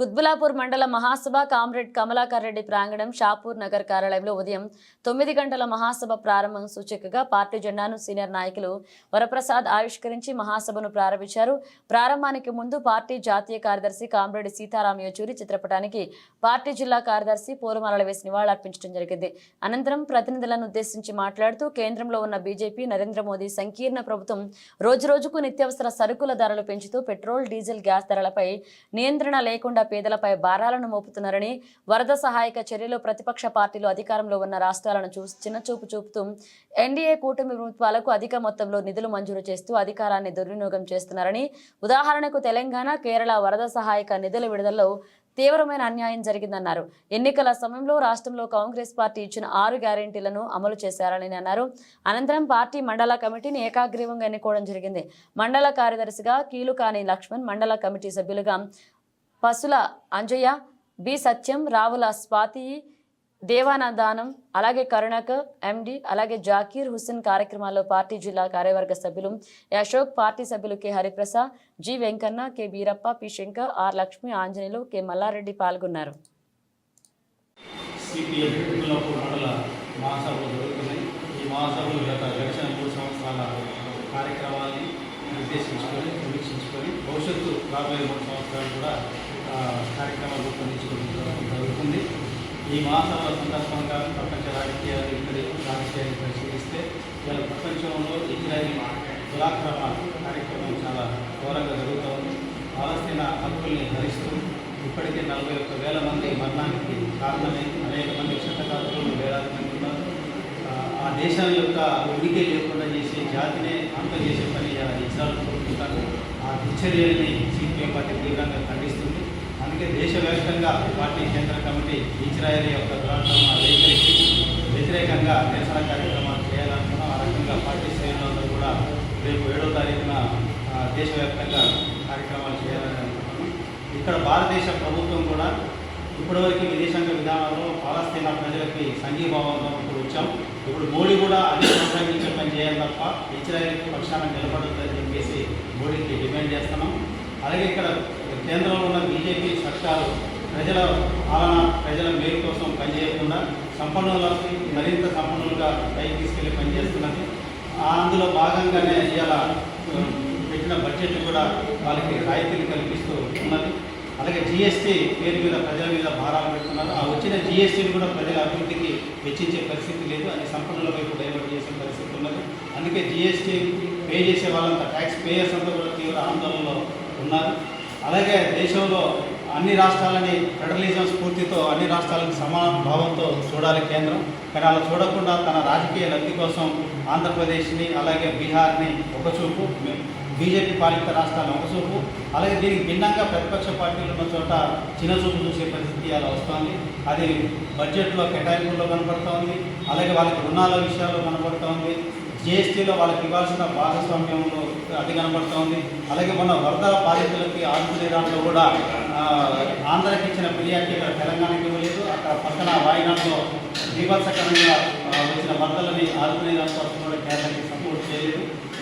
కుత్బులాపూర్ మండల మహాసభ కామ్రేడ్ కమలాకర్ రెడ్డి ప్రాంగణం షాపూర్ నగర్ కార్యాలయంలో ఉదయం తొమ్మిది గంటల మహాసభ ప్రారంభం సూచికగా పార్టీ జెండాను సీనియర్ నాయకులు వరప్రసాద్ ఆవిష్కరించి మహాసభను ప్రారంభించారు. ప్రారంభానికి ముందు పార్టీ జాతీయ కార్యదర్శి కామ్రేడ్ సీతారాం యేచూరి చిత్రపటానికి పార్టీ జిల్లా కార్యదర్శి పూలమాలలు వేసి నివాళులర్పించడం జరిగింది. అనంతరం ప్రతినిధులను ఉద్దేశించి మాట్లాడుతూ కేంద్రంలో ఉన్న బీజేపీ నరేంద్ర మోదీ సంకీర్ణ ప్రభుత్వం రోజురోజుకు నిత్యావసర సరుకుల ధరలు పెంచుతూ పెట్రోల్ డీజిల్ గ్యాస్ ధరలపై నియంత్రణ లేకుండా పేదలపై భారాలను మోపుతున్నారని వరద సహాయక చర్యలు ప్రతిపక్ష పార్టీలు అధికారంలో ఉన్న రాష్ట్రాలను చూ చిన్నచూపు చూపుతూ ఎన్డీఏ కూటమి ప్రభుత్వాలకు అధిక మొత్తంలో నిధులు మంజూరు చేస్తూ అధికారాన్ని దుర్వినియోగం చేస్తున్నారని ఉదాహరణకు తెలంగాణ కేరళ వరద సహాయక నిధుల విడుదలలో తీవ్రమైన అన్యాయం జరిగిందన్నారు. ఎన్నికల సమయంలో రాష్ట్రంలో కాంగ్రెస్ పార్టీ ఇచ్చిన ఆరు గ్యారెంటీలను అమలు చేశారని అన్నారు. అనంతరం పార్టీ మండల కమిటీని ఏకాగ్రీవంగా ఎన్నుకోవడం జరిగింది. మండల కార్యదర్శిగా కీలుకాని లక్ష్మణ్ మండల కమిటీ సభ్యులుగా పసుల అంజయ్య బి. సత్యం రావుల స్వాతి దేవానందానం అలాగే కరుణక్ ఎండి అలాగే జాకీర్ హుస్సేన్ కార్యక్రమాల్లో పార్టీ జిల్లా కార్యవర్గ సభ్యులు అశోక్ పార్టీ సభ్యులు K. Hariprasad G. Venkanna K. Beerappa P. Shankar R. Lakshmi Anjaneyulu K. Mallareddy పాల్గొన్నారు. ఈ మహాసభలు గత మూడు సంవత్సరాల కార్యక్రమాన్ని నిర్దేశించుకొని సమీక్షించుకొని భవిష్యత్తు రాబోయే మూడు సంవత్సరాలు కూడా కార్యక్రమాలు రూపొందించుకోవడం జరుగుతుంది. ఈ మాసాల సందర్భంగా ప్రపంచ రాజకీయాలు ఇక్కడి రాజకీయాన్ని పరిశీలిస్తే ఇలా ప్రపంచంలో ఇజ్రాయిల్ దురాక్రమ కార్యక్రమం చాలా ఘోరంగా జరుగుతూ ఉంది. పాలస్తీనా హక్కుల్ని ధరిస్తూ ఇప్పటికే నలభై ఒక్క వేల మంది మరణానికి కారణమై అనేక మంది క్షతగాత్రులు వేలాది మంది ఉన్నారు. ఆ, దేశాల దేశం యొక్క ఉనికి లేకుండా చేసే జాతినే అంతం చేసే పని ఇజ్రాయల్ ఆ సిపిఎం పార్టీ తీవ్రంగా ఖండిస్తుంది. అందుకే దేశవ్యాప్తంగా పార్టీ కేంద్ర కమిటీ ఇజ్రాయల్ యొక్క దురాక్రమ వ్యతిరేకంగా నిరసన కార్యక్రమాలు చేయాలనుకున్నాం ఆ రకంగా పార్టీ శ్రేణులందరూ కూడా రేపు ఏడో తారీఖున దేశవ్యాప్తంగా కార్యక్రమాలు చేయాలని అనుకుంటున్నాం ఇక్కడ భారతదేశ ప్రభుత్వం కూడా ఇప్పటివరకు విదేశాంగ విధానంలో పాలస్తీనా ప్రజలకి సంఘీభావంతో ఇప్పుడు ఇప్పుడు మోడీ కూడా అన్ని కొనసాగించే పని చేయాలి తప్ప ఇజ్రాయెల్ పక్షాన నిలబడొద్దని చెప్పేసి మోడీకి డిమాండ్ చేస్తున్నాం. అలాగే ఇక్కడ కేంద్రంలో ఉన్న బీజేపీ సర్కారు ప్రజల పాలన ప్రజల మేలు కోసం పనిచేయకుండా సంపన్నులకి మరింత సంపన్నులుగా పైకి తీసుకెళ్ళి పనిచేస్తున్నది ఆ అందులో భాగంగానే ఇవాళ పెట్టిన బడ్జెట్ కూడా వాళ్ళకి రాయితీలు కల్పిస్తూ ఉన్నది. అలాగే జిఎస్టీ పేరు మీద ప్రజల మీద భారాలు పెడుతున్నారు. ఆ వచ్చిన జిఎస్టీని కూడా ప్రజల అభివృద్ధికి వెచ్చించే పరిస్థితి లేదు అది సంపన్నుల వైపు డైవర్ట్ చేసే పరిస్థితి ఉన్నది. అందుకే జిఎస్టీ పే చేసే వాళ్ళంతా ట్యాక్స్ పేయర్స్ అంతా కూడా తీవ్ర ఆందోళనలో ఉన్నారు. అలాగే దేశంలో అన్ని రాష్ట్రాలని ఫెడరలిజం స్ఫూర్తితో అన్ని రాష్ట్రాలకు సమాన భావంతో చూడాలి కేంద్రం. కానీ అలా చూడకుండా తన రాజకీయ లబ్ధి కోసం ఆంధ్రప్రదేశ్ని అలాగే బీహార్ని ఒకచూపు బీజేపీ పాలిత రాష్ట్రాలను ఒకసూపు అలాగే దీనికి భిన్నంగా ప్రతిపక్ష పార్టీలు ఉన్న చోట చిన్నచూపు చూసే పరిస్థితి అలా వస్తోంది. అది బడ్జెట్లో కేటాయింపుల్లో కనపడుతోంది. అలాగే వాళ్ళకి రుణాల విషయాల్లో కనపడుతోంది. జిఎస్టీలో వాళ్ళకి ఇవ్వాల్సిన భాగస్వామ్యంలో అది కనబడుతోంది అలాగే మొన్న వరద బాధితులకి ఆదుకునే దాంట్లో కూడా ఆంధ్రాకి ఇచ్చిన ఫిర్యాదు ఇక్కడ తెలంగాణకి ఇవ్వలేదు. అక్కడ పక్కన వాయినాడులో బీభత్సకరంగా వచ్చిన వరదలని ఆదుకునే దానికోసం కూడా కేటాయించారు.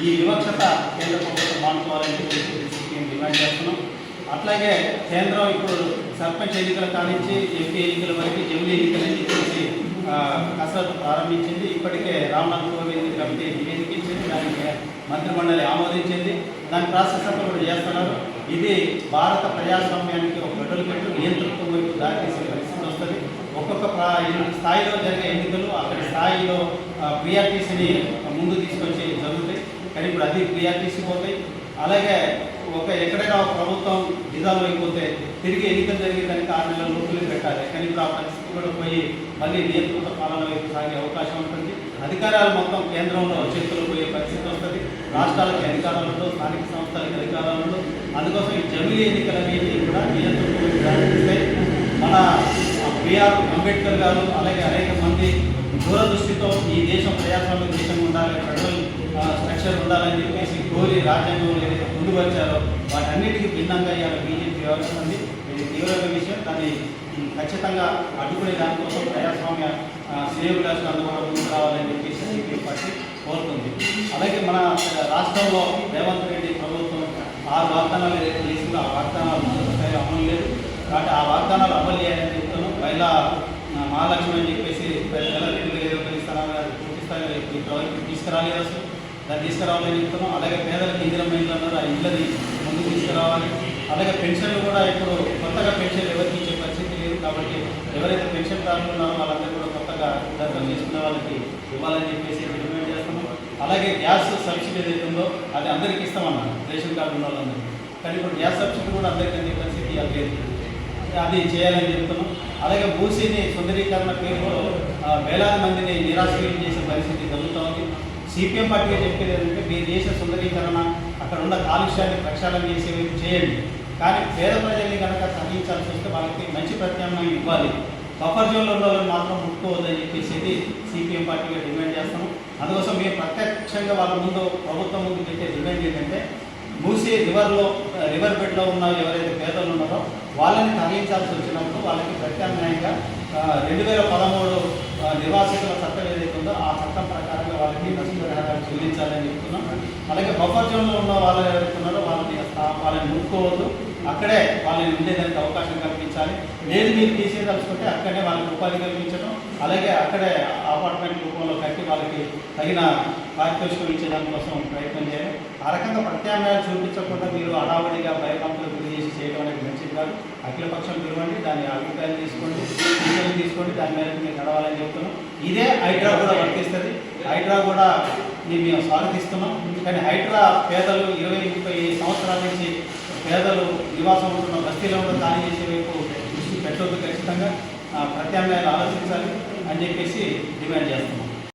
ఈ వివక్షత కేంద్ర ప్రభుత్వం మానుకోవాలని చెప్పి మేము డిమాండ్ చేస్తున్నాం. అట్లాగే కేంద్రం ఇప్పుడు సర్పంచ్ ఎన్నికల కానించి ఎంపీ ఎన్నికల వరకు జమిలీ ఎన్నికలని చెప్పేసి కసరత్తు ప్రారంభించింది. ఇప్పటికే రామ్నాథ్ కోవింద్ కమిటీ నివేదిక ఇచ్చింది దానికి మంత్రిమండలి ఆమోదించింది. దాని ప్రాసెస్ అంతా కూడా చేస్తున్నారు. ఇది భారత ప్రజాస్వామ్యానికి ఒక గడ్డలు పెట్టు నియంతృత్వం వైపు దారితీసే పరిస్థితి వస్తుంది. ఒక్కొక్క స్థాయిలో జరిగే ఎన్నికలు అక్కడి స్థాయిలో ప్రియారిటీస్ని ముందు తీసుకొచ్చి కానీ ఇప్పుడు అది ప్రియారిటీస్ పోతాయి అలాగే ఒక ఎక్కడైనా ప్రభుత్వం నిజాలు అయిపోతే తిరిగి ఎన్నికలు జరిగే దానికి ఆరు నెలల లోపలే పెట్టాలి. కానీ ఇప్పుడు ఆ పరిస్థితి కూడా పోయి మళ్ళీ నియంత్రిత పాలన వైపు సాగే అవకాశం ఉంటుంది. అధికారాలు మొత్తం కేంద్రంలో చేతులు పోయే పరిస్థితి వస్తుంది. రాష్ట్రాలకి అధికారాలు ఉండవు స్థానిక సంస్థలకి అధికారాలు ఉండవు. అందుకోసం ఈ జమిలీ అనేది కూడా నియంత్రణ మన బిఆర్ అంబేద్కర్ గారు అలాగే అనేక మంది దూరదృష్టితో ఈ దేశం ప్రజాస్వామ్య దేశం ఉండాలి ప్రజలు స్ట్రక్చర్ ఉండాలని చెప్పేసి కోరి రాజ్యాంగంలో ఏదైతే ముందుకొచ్చారో వాటన్నిటికీ భిన్నంగా ఇవాళ బీజేపీ వ్యవహరిస్తుంది ఇది తీవ్రమైన విషయం. దాన్ని ఖచ్చితంగా అడ్డుకునే దానికోసం ప్రజాస్వామ్య శ్రేయోభిలాషులు అందరూ ముందుకు రావాలని చెప్పేసి సిపిఎం పార్టీ కోరుతుంది. అలాగే మన రాష్ట్రంలో రేవంత్ రెడ్డి ప్రభుత్వం ఆరు వాగ్దానాలు ఏదైతే చేసిందో ఆ వాగ్దానాలు పూర్తి స్థాయిలో అమలు లేదు. కాబట్టి ఆ వాగ్దానాలు అమలు చేయాలని చెప్తాను మహిళా మహాలక్ష్మి అని చెప్పేసి ప్రతి నెల రెండు వేల ఐదు వందలు పూర్తి స్థాయిలో ప్రభుత్వం అసలు. దాన్ని తీసుకురావాలని చెప్తున్నాం. అలాగే పేదలకు ఇందిరమ్మ ఇల్లు అన్నారు? ఆ ఇళ్ళని ముందు తీసుకురావాలి. అలాగే పెన్షన్లు కూడా ఇప్పుడు కొత్తగా పెన్షన్ ఎవరికి ఇచ్చే పరిస్థితి లేదు. కాబట్టి ఎవరైతే పెన్షన్ దారులు ఉన్నారో వాళ్ళందరూ కూడా కొత్తగా దరఖాస్తు చేసుకున్న వాళ్ళకి ఇవ్వాలని చెప్పేసి డిమాండ్ చేస్తున్నాం. అలాగే గ్యాస్ సబ్సిడీ ఏదైతే ఉందో అది అందరికీ ఇస్తామన్నారు. రేషన్ కార్డు ఉన్న వాళ్ళందరికీ. కానీ ఇప్పుడు గ్యాస్ సబ్సిడీ కూడా అందరికీ అందే పరిస్థితి అది లేదు. అది చేయాలని చెప్తున్నాం. అలాగే భూసిని సుందరీకరణ పేరులో వేలాది మందిని నిరాశ్రయం చేసే పరిస్థితి జరుగుతోంది సిపిఎం పార్టీ చెప్పేది ఏంటంటే మీ దేశ సుందరీకరణ అక్కడ ఉన్న కాలుష్యాన్ని ప్రక్షాళన చేసే చేయండి. కానీ పేద ప్రజల్ని కనుక తగ్గించాల్సి వస్తే వాళ్ళకి మంచి ప్రత్యామ్నాయం ఇవ్వాలి. బఫర్ జోన్లో ఉన్న మాత్రం ముట్టుకోవద్దని చెప్పేసి సిపిఎం పార్టీగా డిమాండ్ చేస్తాము. అందుకోసం మేము ప్రత్యక్షంగా వాళ్ళ ముందు ప్రభుత్వం ముందు పెట్టే డిమాండ్ ఏంటంటే మూసి రివర్లో రివర్ బెడ్లో ఉన్న ఎవరైతే పేదలు ఉన్నారో వాళ్ళని తరలించాల్సి వచ్చినప్పుడు వాళ్ళకి ప్రత్యామ్నాయంగా రెండు వేల పదమూడు నివాసితుల చట్టం ఏదైతే ఉందో ఆ చట్టం ప్రకారంగా వాళ్ళకి నష్టపరిహారాలు చెల్లించాలని చెప్తున్నాం. అలాగే బఫర్ జోన్లో ఉన్న వాళ్ళు ఎవరైతే ఉన్నారో వాళ్ళని వాళ్ళని ముట్టుకోవద్దు అక్కడే వాళ్ళని ఉండేదానికి అవకాశం కల్పించాలి. లేదు మీరు తీసేదలుచుకుంటే అక్కడే వాళ్ళకి ఉపాధి కల్పించడం అలాగే అక్కడే అపార్ట్మెంట్ రూపంలో కట్టి వాళ్ళకి తగిన పారితోషికం ఇచ్చే దానికోసం ప్రయత్నం చేయాలి. ఆ రకంగా ప్రత్యామ్నాయాలు చూపించకుండా మీరు హడావుడిగా భయకంపులు గురి చేసి చేయడం అనేది మంచిది కాదు. అఖిలపక్షం పిలవండి దాని అభిప్రాయం తీసుకోండి తీసుకోండి దాని మేరకు మీరు నడవాలని చెప్తున్నాం. ఇదే హైడ్రా కూడా వర్తిస్తుంది. హైడ్రా కూడా ఇది మేము స్వాగతిస్తున్నాం కానీ హైడ్రా పేదలు ఇరవై ముప్పై సంవత్సరాల నుంచి పేదలు నివాసం ఉంటున్న బస్తీలో ఉన్న దాని చేసే వైపు దృష్టి పెట్టవద్దు ఖచ్చితంగా. ప్రత్యామ్నాయాలు ఆలోచించాలి అని చెప్పేసి డిమాండ్ చేస్తున్నాం.